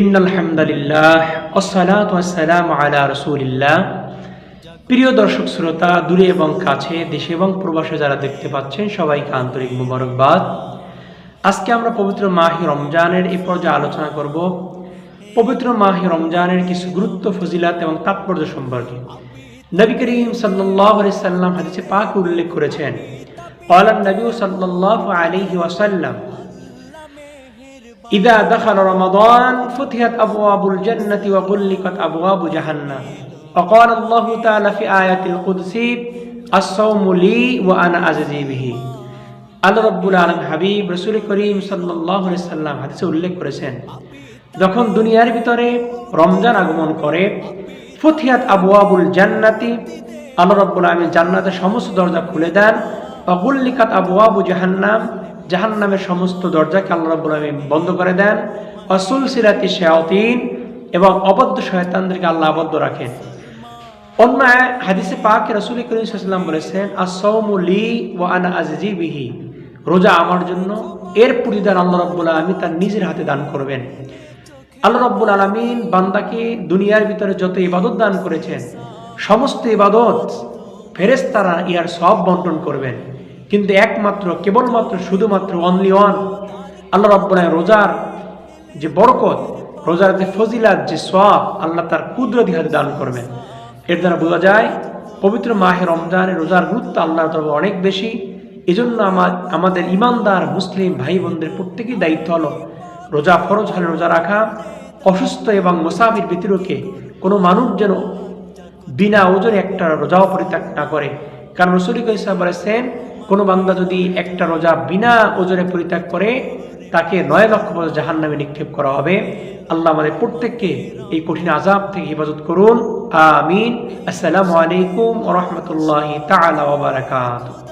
ইন্নাল হামদালিল্লাহ আসসালাম আলা রসুলিল্লাহ। প্রিয় দর্শক শ্রোতা, দূরে এবং কাছে, দেশে এবং প্রবাসে যারা দেখতে পাচ্ছেন, সবাইকে আন্তরিক মুবারকবাদ। আজকে আমরা পবিত্র মাহি রমজানের এই পর্যায়ে আলোচনা করব। পবিত্র মাহি রমজানের কিছু গুরুত্ব, ফজিলাত এবং তাৎপর্য সম্পর্কে। নবী করিম সাল্লাহ সাল্লাম হাদিসে পাক উল্লেখ করেছেন অলান নবী সাল্লাহ আলিহি وسلم إذا دخل رمضان فتحت أبواب الجنة وغلقت أبواب جهنم وقال الله تعالى في آية القدس الصوم لي وأنا أجزي به আল্লাহ রব্বুল আলম হাবিব রসুল করিম সাল্লাহ সাল্লাম হাদিসে উল্লেখ করেছেন যখন দুনিয়ার ভিতরে রমজান আগমন করে ফুথিয়াত আবু আবুল জান্নাতি আল্লাহ রব্বুল আলমী জান্নাতের সমস্ত দরজা খুলে দেন অগুল্লিকাত আবু আবু জাহান্নাম জাহান্নামের সমস্ত দরজাকে আল্লাহ রব্বুল আলমী বন্ধ করে দেন। অসুল সিরাতি শায়াতিন এবং অবদ্ধ শয়তানদেরকে আল্লাহ আবদ্ধ রাখেন। অন্য হাদিসে পাক রসুল করিম সাল্লাম বলেছেন আসৌমুলি ও আনা আজিজি বিহি। রোজা আমার জন্য, এর প্রতিদান আল্লাহ রব্বুল আলমী তার নিজের হাতে দান করবেন। আল্লাহ রব্বুল আলমিন বান্দাকে দুনিয়ার ভিতরে যত ইবাদত দান করেছেন, সমস্ত ইবাদত ফেরেস্তারা ইয়ার সব বন্টন করবেন। কিন্তু একমাত্র, কেবলমাত্র, শুধুমাত্র অনলি ওয়ান আল্লাহ আলমীর রোজার যে বরকত, রোজার যে ফজিলাত, যে সব আল্লাহ তার কুদরতি হাতে দান করবেন। এর দ্বারা বোঝা যায়, পবিত্র মাহে রমজানের রোজার গুরুত্ব আল্লাহর তরফে অনেক বেশি। এজন্য আমার আমাদের ইমানদার মুসলিম ভাই বোনদের প্রত্যেকেই দায়িত্ব হলো রোজা ফরজ হলে রোজা রাখা, অসুস্থ এবং মোসাফির ব্যতিরকে কোনো মানুষ যেন বিনা ওজনে একটা রোজাও পরিত্যাগ না করে। কারণ রসুল ইসলাম বলেছেন কোনো বান্দা যদি একটা রোজা বিনা ওজনে পরিত্যাগ করে, তাকে নয় লক্ষ বছর জাহান নামে নিক্ষেপ করা হবে। আল্লাহ আমাদের প্রত্যেককে এই কঠিন আজাব থেকে হেফাজত করুন। আমিন। আসসালামু আলাইকুম রহমতুল্লাহ তালা ওবরাকাত